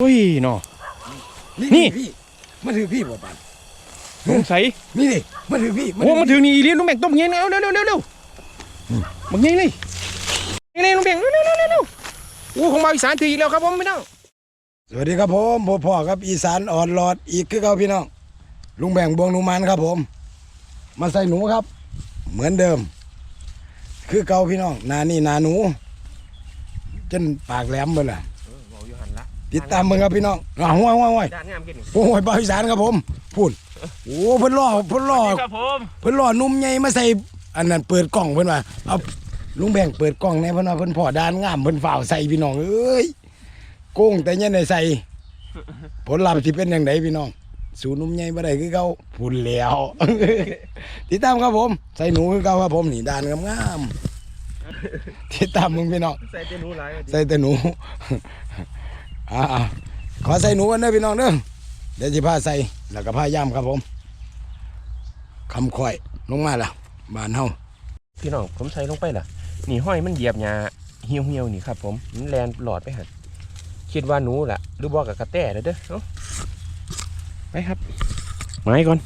โอ้ยเนาะ นี่นี่พี่มาถือพี่บ่ปันสงสัยนี่ดิมาถือพี่โอ้มาถึงนี่อีเลียนลุงแบ่งต้มเงี้ยเร็วเร็วเร็วเร็วเร็วบักเงี้ยเลยนี่นี่ลุงแบ่งเร็วเร็วเร็วเร็วเร็วโอ้ของมาอีสานถืออีกแล้วครับผมพี่น้องสวัสดีครับผมพ่อพ่อครับอีสานอ่อนหลอดอีกคือเก่าพี่น้องลุงแบ่งบวงหนุมันครับผม มาใส่หนูครับ เหมือนเดิม คือเก่าพี่น้องหนานี่หนาหนู จนปากแหลมหมดละ ติดตามมึงครับพี่น้องอ้าวห้วยห้วยห้วยด้านงามกินโอ้ยบาวอีสานครับผมพูดโอ้เพิ่นล่อเพิ่นล่อครับผมเพิ่นล่อนุ่มใหญ่มาใส่อันนั้นเปิดกล่องเพิ่นว่าเอาลุงแบ่งเปิดกล่องแน่เพิ่นว่าเพิ่นพอด้านงามเพิ่นฝ่าวใส่พี่น้องเอ้ยโกงแต่ยังได้ใส่ผลลัพธ์สิเป็นจังไดพี่น้องสู่นุ่มใหญ่บ่ได้คือเก่าพุ่นแล้วติดตามครับผม ใส่หนูคือเก่าครับผมนี่ด้านงามๆติดตามมึงพี่น้องใส่เต้นหูหลายใส่แต่หนู อ่าขอใส่หนูกันเด้อพี่น้องเด้อเดี๋ยวจะพาใส่แล้วก็พาย่ำครับผมคำค่อยลงมาละบานเฮาพี่น้องผมใส่ลงไปล่ะ นี่ห้อยมันเหยียบหญ้าเหี่ยวเหี่ยวนี่ครับผมมันแลนหลอดไปหันคิดว่าหนูล่ะ หรือบอกกับกระแตเด้อเด้อไปครับไม้ก่อน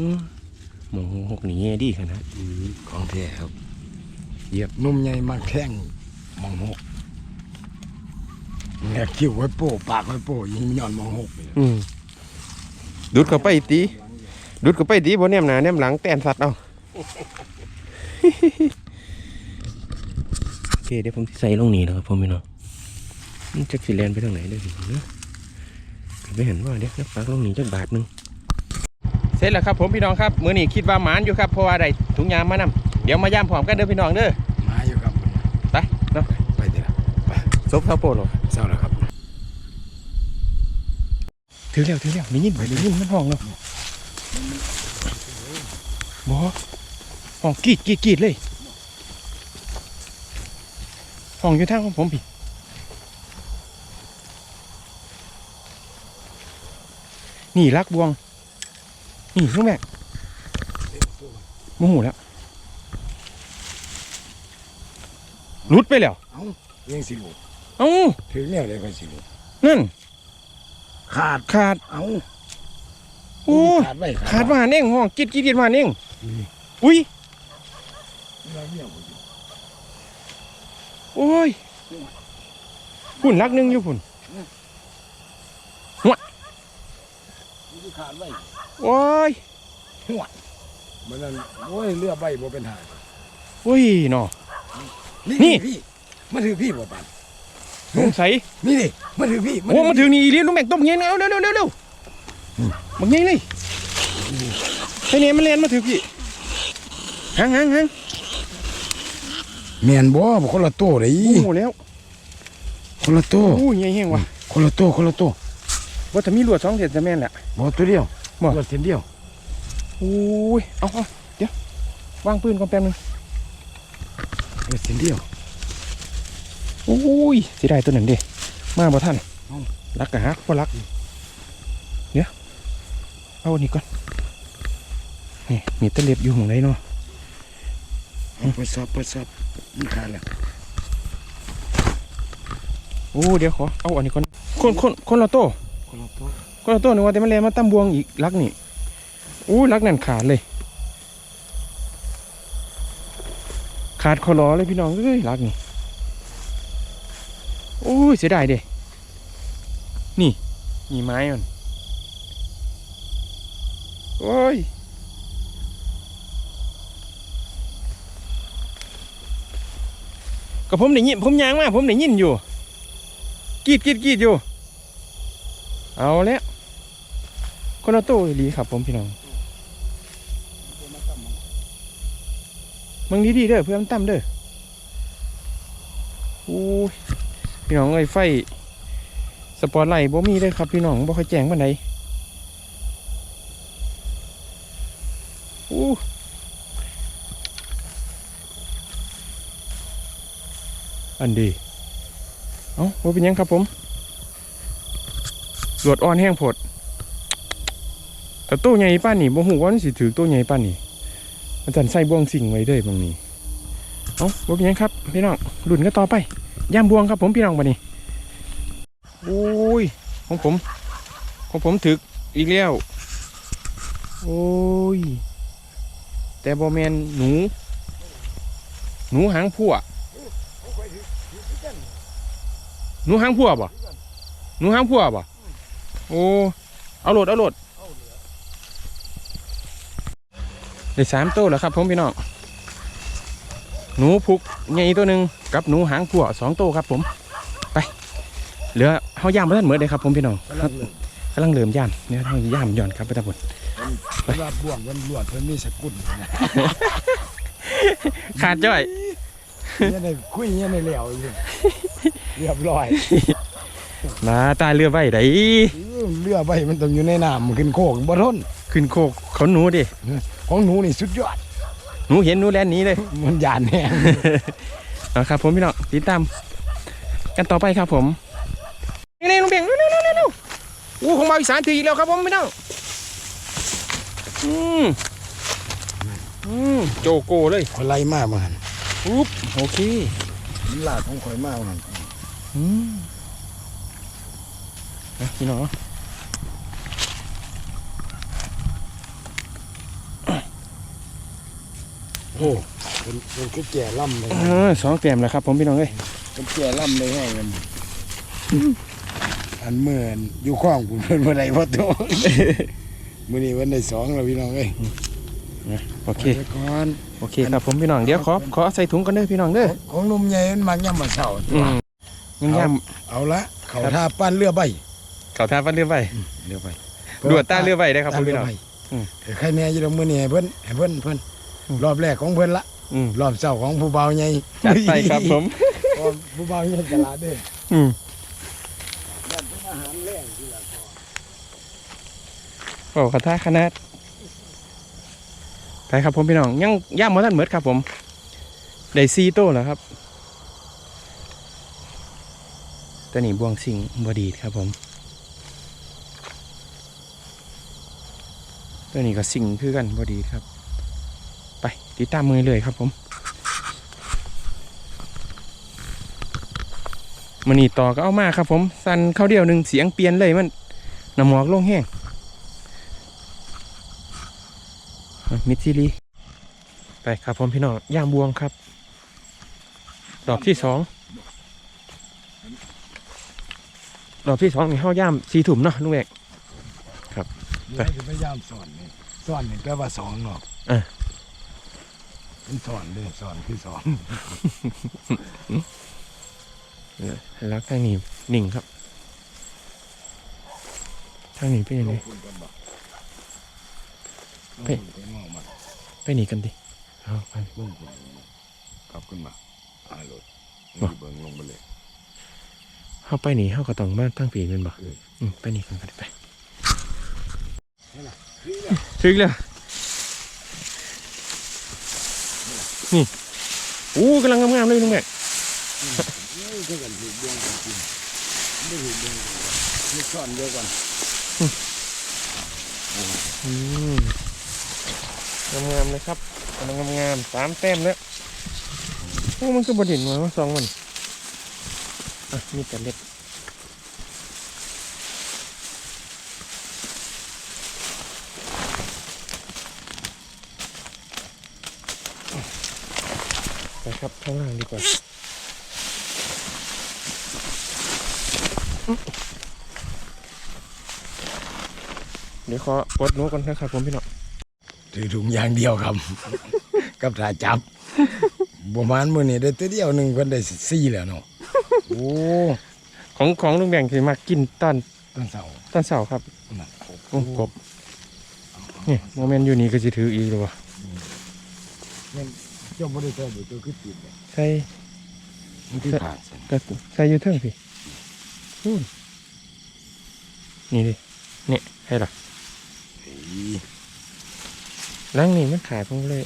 อืมหมูหกนี่ดีขนาดของแท้ครับเหยียบนุ่มใหญ่มากแข้งมองหกแงกคิ้วไว้โป้ปากไว้โป้ยิงย้อนมองหกไปเลยอืมดูดเข้าไปตีดูดเข้าไปตีบนแนมหนาแนมหลังแตนสัตว์เอาโอเคเดี๋ยวผมสิใส่ลงนี่แล้วครับผมพี่น้องมันจะสิแลนไปทางไหนเด้อเนอะไม่เห็นว่าเดี๋ยวนักปักลงนี่จักบาทหนึง เสร็จแล้วครับผมพี่น้องครับมื้อนี้คิดว่าหมานอยู่ครับเพราะว่าได้ถุงยางมานำเดี๋ยวมาย่ำพร้อมกันเด้อพี่น้องเด้อมาอยู่ครับไปเนาะไปเถอะซบข้าวโพดหรอเศร้าแล้วครับถือแล้วถือแล้วได้ยินไปได้ยินมันห้องแล้วบอห้องกรีดกรีดกรีดเลยห้องอยู่ทางของผมพี่นี่รักบวง นี่ลูกแม่โมโหแล้วหลุดไปแล้วยังสิลูกเอ้าถึงแล้วเลยก็สิลูกนั่น ขาดขาดเอ้าโอ้ขาดไว้ขาดมาเน่งห้องกรีดกรีดกรีดมาเน่งอุ้ยเราเหี่ยวบ่อยู่โอ้ยพุ่นลักหนึงอยู่พุ่นมัน ขาดไว้โอ้ยมันนั่นโอ้ยเรือใบบ่เป็นหายโอ้ยเนาะ นี่นี่พี่มาถือพี่บ่ปันสงสัยนี่ดิมาถือพี่โอ้มาถึงนี่อีเลียนลุงแบ่งต้มเงี้ยเร็วเร็วเร็วเร็วเร็วบักเงี้ยเลยไอ้เนี่ยมันเลียนมาถึงพี่หางหางหางแม่นบ่บ่คนละโตเด้โอ้โหแล้วคนละโตโอ้ยใหญ่แห้งว่ะคนละโตคนละโตว่าแต่มีลวดสองเศษจะแม่นแหละบ่ตัวเดียวบ่รถเส้นเดียวโอ้ยเอาเอาเดี๋ยววางปืนก่อนแป๊บนึงรถเส้นเดียวโอ้ยเสียดายตัวนั้นดิมาบ่ท่านรักกะฮักบ่รักเดี๋ยวเอาอันนี้ก่อนนี่มีตะเล็บอยู่ข้างในเนาะเอาไปสอบไปสอบมันขาดแล้วโอ้เดี๋ยวขอเอาอันนี้ก่อนคนคนคนละโตคนละโต คนละโตนึกว่าแต่มันแลมาตั้มบวงอีกลักนี่โอ้ลักนั่นขาดเลย ขาดคอรอเลยพี่น้องเอ้ยลักนี่โอ้ยเสียดายเด้นี่นี่ไม้มันโอ้ยก็ผมได้ยินผมยางมากผมได้ยินอยู่กรีดกรีดกรีดอยู่ เอาแล้ว คนละโต้ดีครับผมพี่น้องมึงดีดีเด้อเพื่อนตั้มเด้ออู้พี่น้องไอ้ไฟสปอร์ตไลท์บ่มีเด้อครับพี่น้องบ่ค่อยแจ้งปานใดอู้อันดี เอ้าว่าเป็นยังครับผมหลวดอ่อนแห้งผด แต่ตัวใหญ่ป้านนี่บ่ฮู้ว่ามันสิถือตัวใหญ่ป้านนี่มันจันใส่บ่วงสิ่งไว้เด้อบางนี้เอ้าว่เป็นยังครับพี่น้องรุ่นกันต่อไปย่ามบ่วงครับผมพี่น้องบัดนี้โอ้ยของผม ของผมถึกอีกแล้วโอ้ย แต่บอแมนหนู หนูหางพั่วหนูหางพั่วบ่หนูหางพั่วบ่โอ้เอาโหลดเอาโหลด ได้สามตัวแล้วครับผมพี่น้องหนูพุกใหญ่ตัวหนึ่งกับหนูหางพั่วสองตัวครับผม ไปเหลือเฮาย่ามมาท่านเหมือนเลยครับผมพี่น้องกำลังเลยกำลังเริ่มย่ามเนี่ยเฮาย่ามย่อนครับไปตาบนสำหรับบ่วงมันลวดมันมีสกุลนะขาดจ้อยเนี่ยในคุยเนี่ยในเหลวอยู่เรียบร้อยมาตายเรือไว้ไดอื้อ เรือใบมันต้องอยู่ในน้ำมันขึ้นโคกบ่ทนขึ้นโคกเขาหนูดิของหนูนี่สุดยอดหนูเห็นหนูแลนหนี้เลยมันยานแห้งเอาครับ ผมพี่น้องติดตามกันต่อไปครับผมนี่นี่ลุงเบ่งเร็วเร็วเร็วเร็วเร็วโอ้ของมาอีสานถืออีกแล้วครับผมพี่น้องอืมอืมโจโก้เลยคนไล่มากมันปุ๊บโอเคมันลากของข่อยมากมันอืมเอาพี่น้อง โอ้เป็นเป็นคือแก่ล่ำเลยเออสองเต็มแล้วครับ ผมพี่น้องเอ้ยเป็นแก่ล่ำเลยแห้งกันอันเมื่อนอยู่ข้องผมเพิ่นบ่ได้พอตัวมื้อนี้วันที่สองแล้วพี่น้องเอ้ยโอเคไปก่อนโอเคครับผมพี่น้องเดี๋ยวขอขอใส่ถุงกันเด้อพี่น้องเด้อของหนุ่มใหญ่มันมักย่ำมาเช้าอืมยังย่เอาละเขาท่าปั้นเรือใบำเขาทาฟันเรือไว้เรือใบดวดตาเรือไว้ได้อครับผมพี่น้องใบอืมแต่ใครแน่อยู่ตรงมื้อนี้ให้เพิ่นให้เพิ่นเพิ่นอืม รอบแรกของเพิ่นละอืมรอบเช้าของผู้เบาใหญ่จัดไปครับผมรอบผู้เบาใหญ่ตลาดเด้ออืมนั่นเป็นอาหารแรงที่ละโอ้คาถาขนาดไปครับผมพี่น้องยังย่ามมาท่านเหมือดครับผมได้ซีโต้แล้วครับตัวนี้บวงสิงบดีดครับผม ตัวนี้ก็สิงคือกันบดีดครับไป ติดตามมือเลยครับผมมันนี่ต่อก็เอามาครับ ผมสั่นเข้าเดียวหนึ่งเสียงเปลี่ยนเลยมันน้ำหมอกลงแห้งมิดซิลีไปครับผมพี่น้องย่างบวงครับ ดอกที่สองดอกที่สองนี่เข้าย่ามสีถุ่มเนาะลุงเอกไปเดี๋ยวจะพยายามสอนนี่สอนนี่แปลว่าสองเนาะอะ เป็นสอนเลยสอนคือสอนแล้วทางนี้นิ่งครับ ทางนี้เป็นยังไงไปไปมองมาไปหนีกันดิเอาไปเบิ่งคนกลับขึ้นมาอ่าโหลดบ่เบิ่งลงไปเลยเข้าไปหนีเข้าก็ต้องมาตั้งปีแมันบ่เอออืมไปหนีกันก็ได้ไปถึงแล้ว นี่อู้กำลังงามๆเลยลุงแม่นี่ก็กันถูกเบื้องกันจริงไม่ถูกเบื้องกันนี่สอนเดียวกันอืมงามๆเลยครับกำลังงามๆสามแต้มแล้วโอ้มันคือบดินมาสองมันอะมีแต่เล็บไปครับข้างล่างดี กว่าเดี๋ยวขอปลดหนูก่อนนะครับผมพี่น้องถือถุงยางเดียวครับ กับถ่าจับประมาณมื้อนี้ได้ตัวเดียวหนึงเพิ่นได้สี่แล้วเนาะโอ้ของของลุงแบ่งคือมากินตอนต้นเสาตอนเสาร์ครับน่ะโอ้กบนี่โมเมนต์อยู่นี่ก็จะถืออีกหรอวะเนี่ยเจ้าไม่ได้ใส่รตัวขึ้นติดยืดรใส่อยู่เทิงพี่อู้นี่ดิเนี่ยให้หรอเฮ้ยลันี่มันขาดผมเลย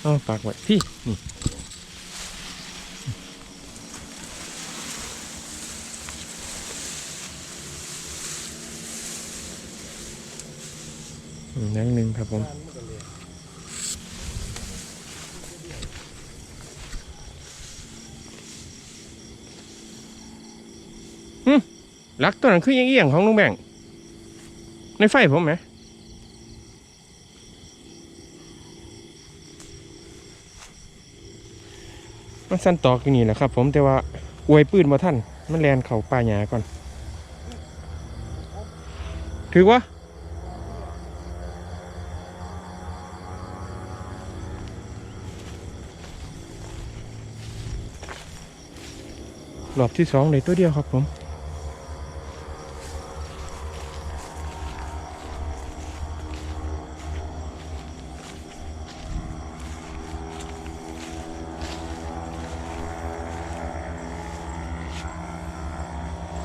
เอาปากไว้พี่นี่อืมนั่งหนึ่งครับผม ลักตัวนั้นคือเอียงๆของลุงแบ่งค์ในไฟผมไหมมันสั้นตอกอยู่นี่แหละครับ ผมแต่ว่าอวยปืนมาท่าน มันแลนเข่าป่าหยาก่อน ถือว่ารอบที่สองเลยตัวเดียวครับผม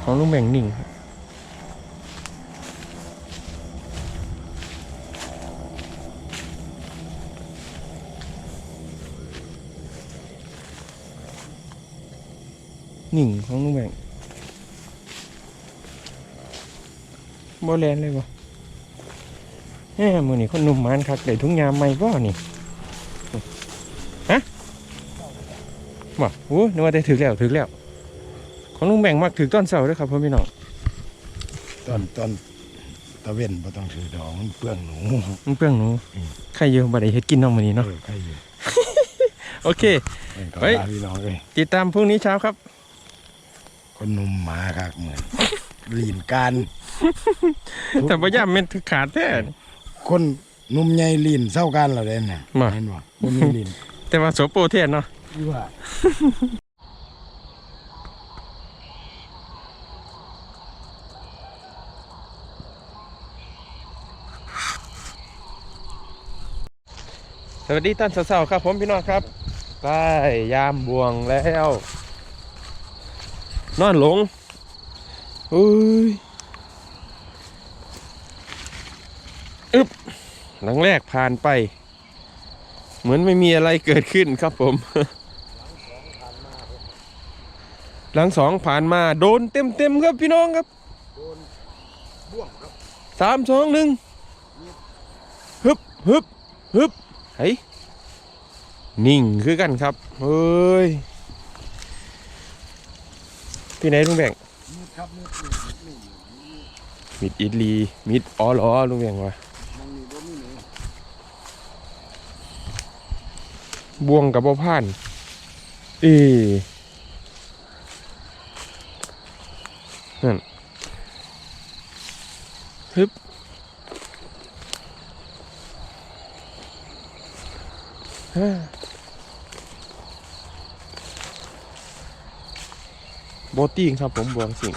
ของลุงแบ่งนิ่งครับนิ่งของลุงแบ่งบ่แลนเลยบ่แหมมือนี่คนหนุ่มมันคักได้ทุ่งยามใหม่บ่นี่ฮะบ่โอ้นึกว่าได้ถึกแล้วถึกแล้ว ของลุงแบ่งมักถึกต้นเสาด้วยครับพ่อพี่น้องตอนตอนตะเว้นบ่ต้องถือดอกมันเปลืองหนู มันเปลืองหนูอืม ใครเยอะบ่ได้เฮ็ดกินน้องมื้อนี้เนาะเออใครอยู่โอเคเออก็เฮ้ยลาพี่น้องเลยติดตามพรุ่งนี้เช้าครับ คนหนุ่มหมาคักเหมือนลีนการ แต่ว่าย่ามันถึกขาดแท้ คนหนุ่มใหญ่ลีนเศร้ากันแล้วเด้น่ะมา เห็นบ่คนมีลีนแต่ว่าโสโปรเทศเนาะ ที่ว่า สวัสดีตอนเช้าๆครับ ผมพี่น้องครับใกล้ยามบวงแล้วนอนหลงอุ้ยอึบหลังแรกผ่านไป เหมือนไม่มีอะไรเกิดขึ้นครับผม หลังสองผ่านมาโดนเต็มเต็มๆครับพี่น้องครับบ่วงครับสามสองหนึ่งฮึบฮึบฮึบ เฮ้ยนิ่งคือกันครับเฮ้ยพี่ไหนลุงแบ่งมิดครับมิดมิดอิดลีมิดอ๋อหรอลุงแบ่งวะบ่วงกับบ่ผ่านเอนั่นฮึบฮ่า โบติ้งครับผมบวงสิง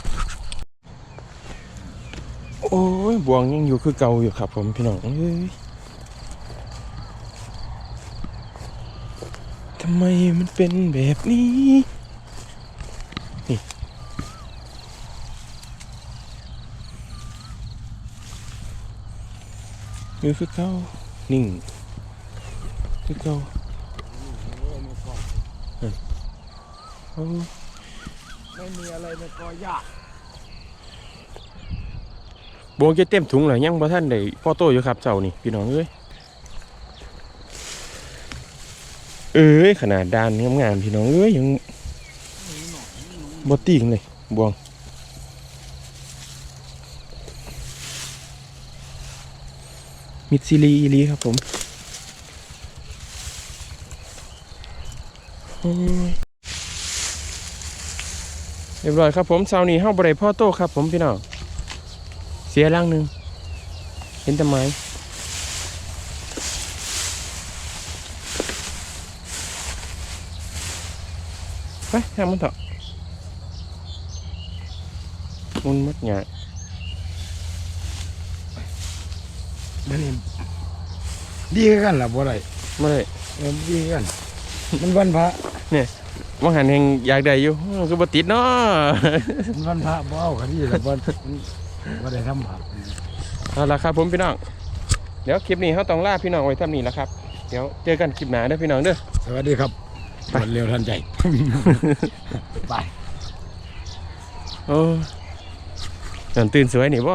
โอ้ยบวงยังอยู่คือเก่าอยู่ครับ ผมพี่น้องเอ้ยทำไมมันเป็นแบบนี้นี่อยู่คือเก่านิ่ง คือเก่าเอาไม่มีอะไรในกอหญ้าบวงจะเต็มถุงเหรอยังบ่ท่านได้พ่อโตอยู่ครับเจ้านี่พี่น้องเอ้ยเอ้ยขนาดดานงามๆพี่น้องเอ้ยยังบ่ติ่งเลยบวงมิดซิลีอีลีครับผมโอ้ย เรียบร้อยครับผมเสาร์นี้เฮาบ่ได้พ่อโตครับ ผมพี่น้องเสียร่างหนึ่งเห็นแต่ไม้ไปทางมันเถอะมุนมัดหยามันนี่ดีคือกันล่ะบ่ได้ไม่ได้เออดีคือกัน มันวันพระ ว่างหันแห่งอยากได้อยู่มันคือบ่ติดเนาะมันวันพระบ่เอาคดีแล้วบ่บ่ได้ทำผักเอาละครับผมพี่น้องเดี๋ยวคลิปนี้เขาต้องล่าพี่น้องไว้เท่านี้แล้วครับ เดี๋ยวเจอกันคลิปหน้าเด้อพี่น้องเด้อสวัสดีครับไปรวดเร็วทันใจไปโอ้นั่นตื่นสวยนี่บ่